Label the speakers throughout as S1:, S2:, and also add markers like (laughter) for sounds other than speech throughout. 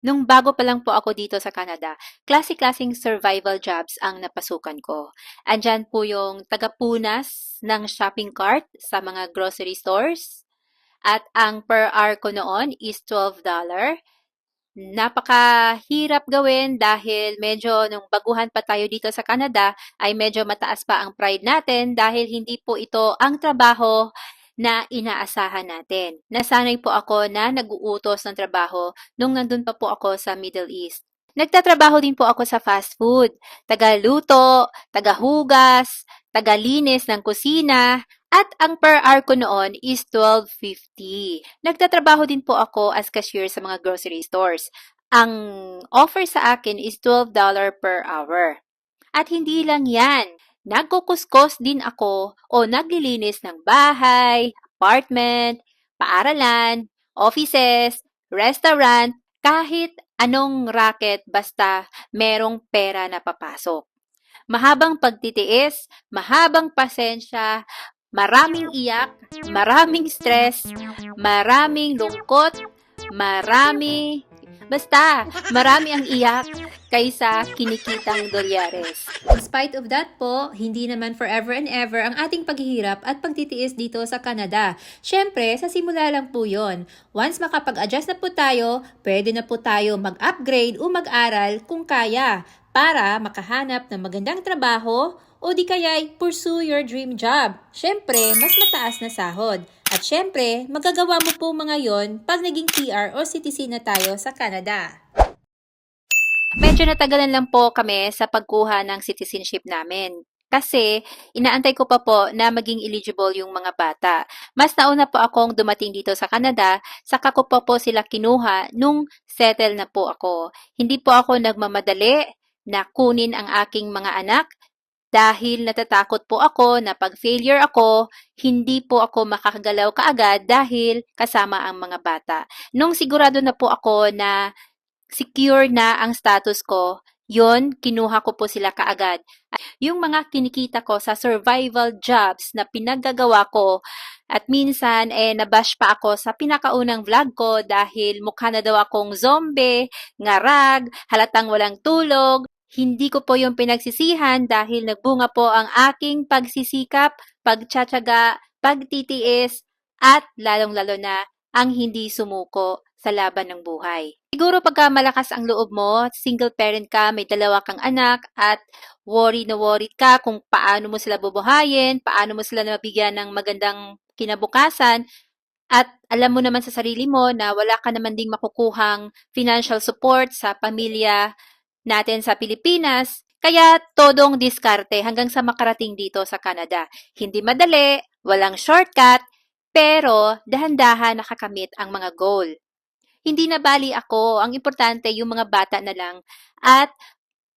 S1: Nung bago pa lang po ako dito sa Canada, klase-klaseng survival jobs ang napasukan ko. Andyan po yung tagapunas ng shopping cart sa mga grocery stores. At ang per hour ko noon is $12. Napakahirap gawin dahil medyo nung baguhan pa tayo dito sa Canada ay medyo mataas pa ang pride natin dahil hindi po ito ang trabaho na inaasahan natin. Nasanay po ako na nag-uutos ng trabaho nung nandun pa po ako sa Middle East. Nagtatrabaho din po ako sa fast food. Tagaluto, tagahugas, tagalinis ng kusina, at ang per hour ko noon is $12.50. Nagtatrabaho din po ako as cashier sa mga grocery stores. Ang offer sa akin is $12 per hour. At hindi lang yan. Nagkukuskos din ako o naglilinis ng bahay, apartment, paaralan, offices, restaurant, kahit anong racket basta merong pera na papasok. Mahabang pagtitiis, mahabang pasensya, maraming iyak, maraming stress, maraming lungkot, marami, basta marami ang iyak kaysa kinikitang dolyares.
S2: In spite of that po, hindi naman forever and ever ang ating paghihirap at pagtitiis dito sa Canada. Siyempre, sa simula lang po yon. Once makapag-adjust na po tayo, pwede na po tayo mag-upgrade o mag-aral kung kaya para makahanap ng magandang trabaho o di kaya'y pursue your dream job. Siyempre, mas mataas na sahod. At siyempre, magagawa mo po mga yon pag naging PR o citizen na tayo sa Canada.
S1: Medyo natagalan lang po kami sa pagkuha ng citizenship namin. Kasi, inaantay ko pa po na maging eligible yung mga bata. Mas nauna po akong dumating dito sa Canada, saka ko pa po sila kinuha nung settle na po ako. Hindi po ako nagmamadali na kunin ang aking mga anak dahil natatakot po ako na pag failure ako, hindi po ako makakagalaw kaagad dahil kasama ang mga bata. Nung sigurado na po ako na secure na ang status ko, yon kinuha ko po sila kaagad. Yung mga kinikita ko sa survival jobs na pinaggagawa ko at minsan eh nabash pa ako sa pinakaunang vlog ko dahil mukha na daw akong zombie, ngarag, halatang walang tulog. Hindi ko po yung pinagsisihan dahil nagbunga po ang aking pagsisikap, pagtsatsaga, pagtitiis, at lalong-lalo na ang hindi sumuko sa laban ng buhay. Siguro pagka malakas ang loob mo, single parent ka, may dalawa kang anak, at worry na worried ka kung paano mo sila bubuhayin, paano mo sila nabigyan ng magandang kinabukasan, at alam mo naman sa sarili mo na wala ka naman ding makukuhang financial support sa pamilya natin sa Pilipinas, kaya todong diskarte hanggang sa makarating dito sa Canada. Hindi madali, walang shortcut, pero dahan-dahan nakakamit ang mga goal. Hindi na bali ako, ang importante yung mga bata na lang at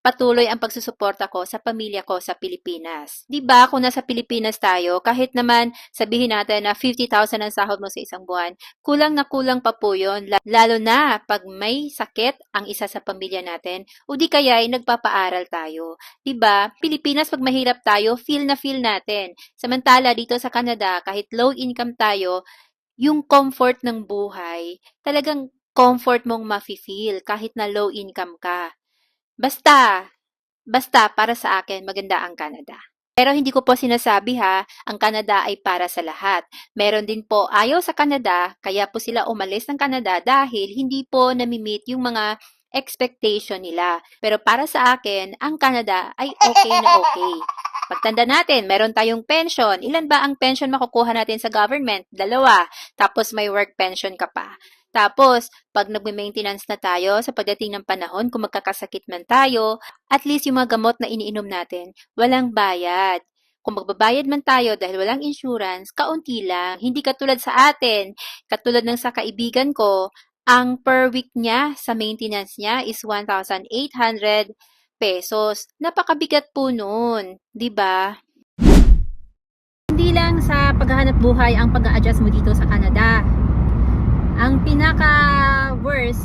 S1: patuloy ang pagsusuporta ko sa pamilya ko sa Pilipinas. 'Di ba kung nasa Pilipinas tayo, kahit naman sabihin natin na 50,000 ang sahod mo sa isang buwan, kulang na kulang pa po 'yon lalo na pag may sakit ang isa sa pamilya natin o di kaya ay nagpapaaral tayo. 'Di ba? Pilipinas pag mahirap tayo, feel na feel natin. Samantala dito sa Canada, kahit low income tayo, yung comfort ng buhay, talagang comfort mong mafe-feel kahit na low income ka. Basta, basta para sa akin maganda ang Canada. Pero hindi ko po sinasabi ha, ang Canada ay para sa lahat. Meron din po ayaw sa Canada, kaya po sila umalis ng Canada dahil hindi po nami-meet yung mga expectation nila. Pero para sa akin, ang Canada ay okay na okay. Pagtanda natin, meron tayong pension. Ilan ba ang pension makukuha natin sa government? Dalawa. Tapos may work pension ka pa. Tapos, pag nagme-maintenance na tayo sa pagdating ng panahon, kung magkakasakit man tayo, at least yung mga gamot na iniinom natin, walang bayad. Kung magbabayad man tayo dahil walang insurance, kaunti lang. Hindi katulad sa atin. Katulad ng sa kaibigan ko, ang per week niya sa maintenance niya is 1,800 pesos. Napakabigat po nun, 'di ba? Hindi lang sa paghahanap buhay ang pag-a-adjust mo dito sa Canada. Ang pinaka worst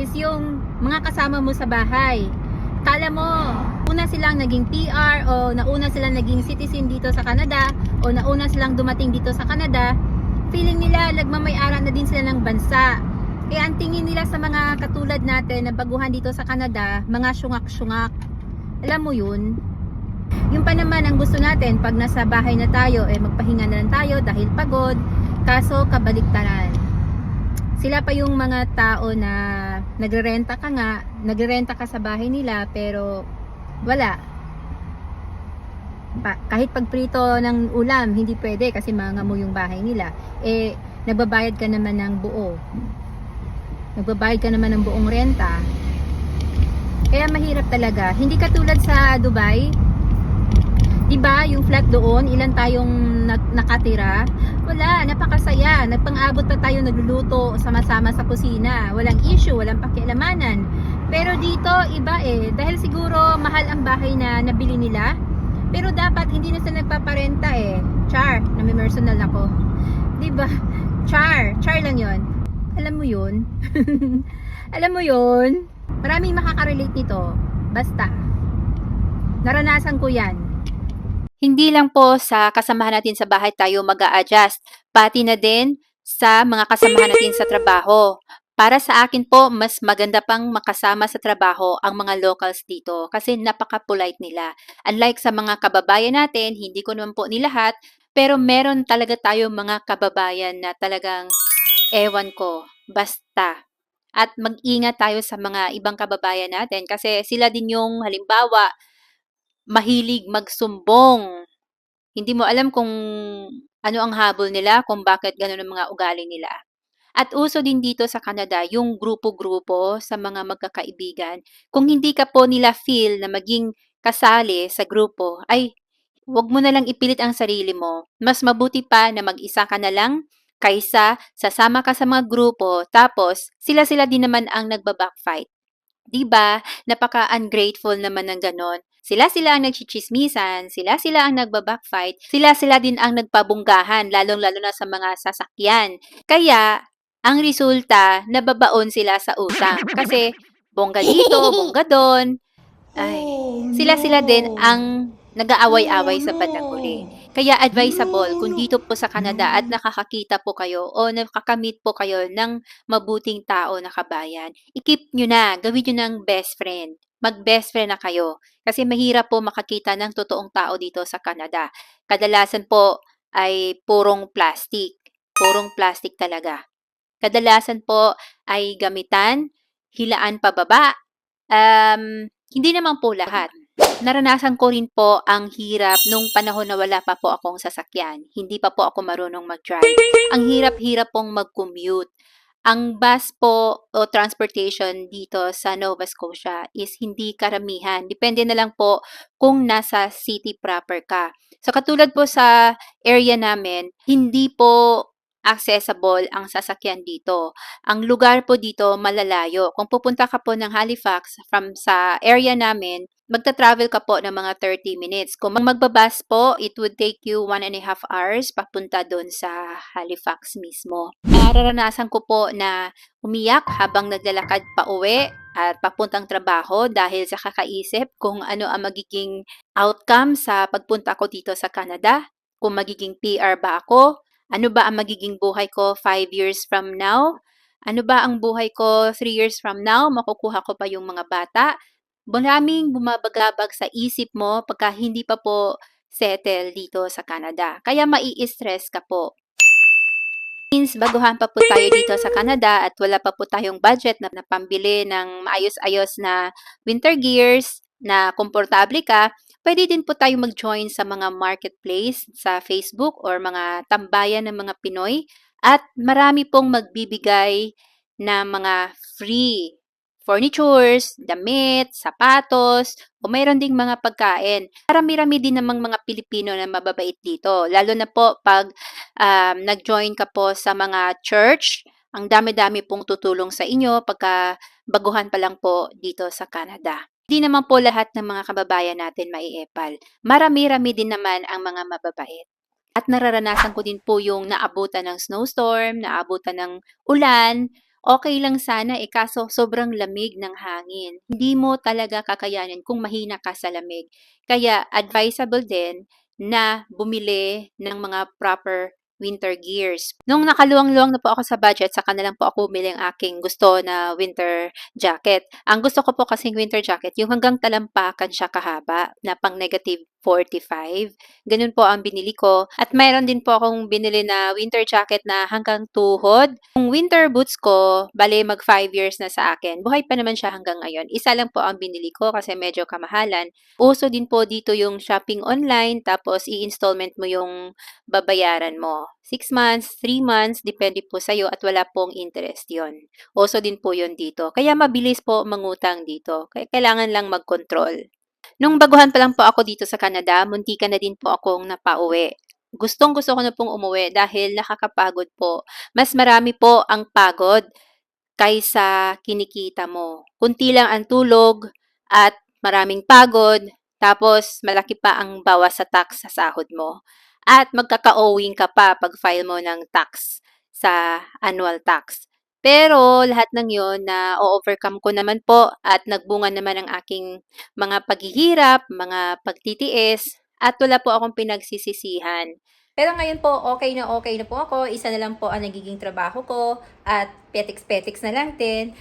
S1: is yung mga kasama mo sa bahay. Kala mo, una silang naging PR o nauna silang naging citizen dito sa Canada o nauna silang dumating dito sa Canada, feeling nila nagmamay-ara na din sila ng bansa.
S2: Kaya ang tingin nila sa mga katulad natin na baguhan dito sa Canada, mga syungak-syungak. Alam mo yun? Yung pa naman ang gusto natin, pag nasa bahay na tayo, eh magpahinga na lang tayo dahil pagod. Kaso kabaliktaran. Sila pa yung mga tao na nagrerenta ka nga, nagrerenta ka sa bahay nila, pero wala. Pa, kahit pagprito ng ulam, hindi pwede kasi mga mo yung bahay nila. Eh, nagbabayad ka naman ng buo. Nagbabayad ka naman ng buong renta. Kaya mahirap talaga. Hindi katulad sa Dubai. 'Di ba? Yung flat doon, ilan tayong nakatira? Wala, napakasaya. Nagpang-abot pa tayo nagluluto sama-sama sa kusina. Walang issue, walang pakialamanan. Pero dito, iba eh. Dahil siguro mahal ang bahay na nabili nila. Pero dapat hindi na sila nagpaparenta eh. Char, na may personal ako. 'Di ba? Char, char lang 'yon. Alam mo 'yun? (laughs) Alam mo 'yun? Maraming makaka-relate nito. Basta. Naranasan ko 'yan.
S1: Hindi lang po sa kasamahan natin sa bahay tayo mag adjust pati na din sa mga kasamahan natin sa trabaho. Para sa akin po, mas maganda pang makasama sa trabaho ang mga locals dito kasi napaka-polite nila. Unlike sa mga kababayan natin, hindi ko naman po nilahat, pero meron talaga tayo mga kababayan na talagang ewan ko, basta. At mag-ingat tayo sa mga ibang kababayan natin kasi sila din yung halimbawa, mahilig magsumbong. Hindi mo alam kung ano ang habol nila, kung bakit ganun ang mga ugali nila. At uso din dito sa Canada yung grupo-grupo sa mga magkakaibigan. Kung hindi ka po nila feel na maging kasali sa grupo, ay huwag mo na lang ipilit ang sarili mo. Mas mabuti pa na mag-isa ka na lang kaysa sasama ka sa mga grupo tapos sila-sila din naman ang nagba-backfight. 'Di ba? Napaka-ungrateful naman ng ganon. Sila-sila ang nagchichismisan, sila-sila ang nagba-backfight, sila-sila din ang nagpabunggahan, lalong-lalo na sa mga sasakyan. Kaya, ang resulta, nababaon sila sa utang. Kasi, bongga dito, (laughs) bongga doon. Ay, sila-sila din ang nag-aaway-away sa bandang huli. Kaya advisable kung dito po sa Canada at nakakakita po kayo o nakakamit po kayo ng mabuting tao na kabayan, ikip nyo na, gawin nyo ng best friend. Mag-best friend na kayo. Kasi mahirap po makakita ng totoong tao dito sa Canada. Kadalasan po ay purong plastic. Purong plastic talaga. Kadalasan po ay gamitan, hilaan pababa. Um, hindi naman po lahat. Naranasan ko rin po ang hirap nung panahon na wala pa po akong sasakyan. Hindi pa po ako marunong mag-drive. Ang hirap-hirap pong mag-commute. Ang bus po o transportation dito sa Nova Scotia is hindi karamihan. Depende na lang po kung nasa city proper ka. So katulad po sa area namin, hindi po accessible ang sasakyan dito. Ang lugar po dito malalayo. Kung pupunta ka po ng Halifax from sa area namin, magta-travel ka po ng mga 30 minutes. Kung magbabas po, it would take you one and a half hours papunta doon sa Halifax mismo. Nararanasan ko po na umiyak habang naglalakad pa uwi at papuntang trabaho dahil sa kakaisip kung ano ang magiging outcome sa pagpunta ko dito sa Canada. Kung magiging PR ba ako, ano ba ang magiging buhay ko 5 years from now? Ano ba ang buhay ko 3 years from now? Makukuha ko pa yung mga bata? Maraming bumabagabag sa isip mo pagka hindi pa po settle dito sa Canada. Kaya mai-stress ka po. Since baguhan pa po tayo dito sa Canada at wala pa po tayong budget na, na pambili ng maayos-ayos na winter gears na komportable ka, pwede din po tayo mag-join sa mga marketplace sa Facebook or mga tambayan ng mga Pinoy at marami pong magbibigay na mga free furnitures, damit, sapatos, o mayroon ding mga pagkain. Marami-rami din namang mga Pilipino na mababait dito. Lalo na po pag um, nag-join ka po sa mga church, ang dami-dami pong tutulong sa inyo pagka baguhan pa lang po dito sa Canada. Hindi naman po lahat ng mga kababayan natin maiepal. Marami-rami din naman ang mga mababait. At nararanasan ko din po yung naabutan ng snowstorm, naabutan ng ulan, okay lang sana eh kaso sobrang lamig ng hangin. Hindi mo talaga kakayanin kung mahina ka sa lamig. Kaya advisable din na bumili ng mga proper winter gears. Nung nakaluwang-luwang na po ako sa budget, saka na lang po ako bumili ang aking gusto na winter jacket. Ang gusto ko po kasing winter jacket, yung hanggang talampakan siya kahaba, na pang negative 45. Ganun po ang binili ko. At mayroon din po akong binili na winter jacket na hanggang tuhod. Yung winter boots ko, bale mag 5 years na sa akin. Buhay pa naman siya hanggang ngayon. Isa lang po ang binili ko kasi medyo kamahalan. Uso din po dito yung shopping online tapos i-installment mo yung babayaran mo. 6 months, 3 months, depende po sa'yo at wala pong interest yon. Uso din po yon dito. Kaya mabilis po mangutang dito. Kaya kailangan lang mag-control. Nung baguhan pa lang po ako dito sa Canada, muntikan na din po akong napauwi. Gustong gusto ko na pong umuwi dahil nakakapagod po. Mas marami po ang pagod kaysa kinikita mo. Kunti lang ang tulog at maraming pagod, tapos malaki pa ang bawas sa tax sa sahod mo. At magkaka-owing ka pa pag file mo ng tax sa annual tax. Pero lahat ng yon na overcome ko naman po at nagbunga naman ang aking mga paghihirap, mga pagtitiis, at wala po akong pinagsisisihan.
S2: Pero ngayon po, okay na okay na po ako. Isa na lang po ang nagiging trabaho ko at petiks-petiks na lang din.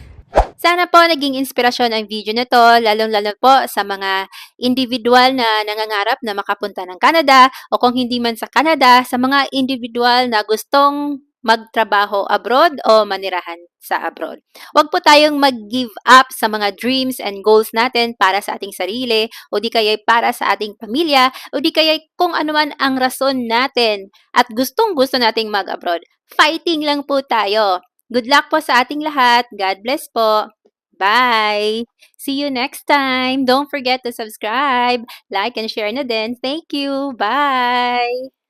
S1: Sana po naging inspirasyon ang video na to, lalong-lalo po sa mga individual na nangangarap na makapunta ng Canada o kung hindi man sa Canada, sa mga individual na gustong magtrabaho abroad o manirahan sa abroad. Huwag po tayong mag-give up sa mga dreams and goals natin para sa ating sarili o di kaya para sa ating pamilya o di kaya kung ano man ang rason natin at gustong gusto nating mag-abroad. Fighting lang po tayo. Good luck po sa ating lahat. God bless po. Bye! See you next time. Don't forget to subscribe, like, and share na din. Thank you. Bye!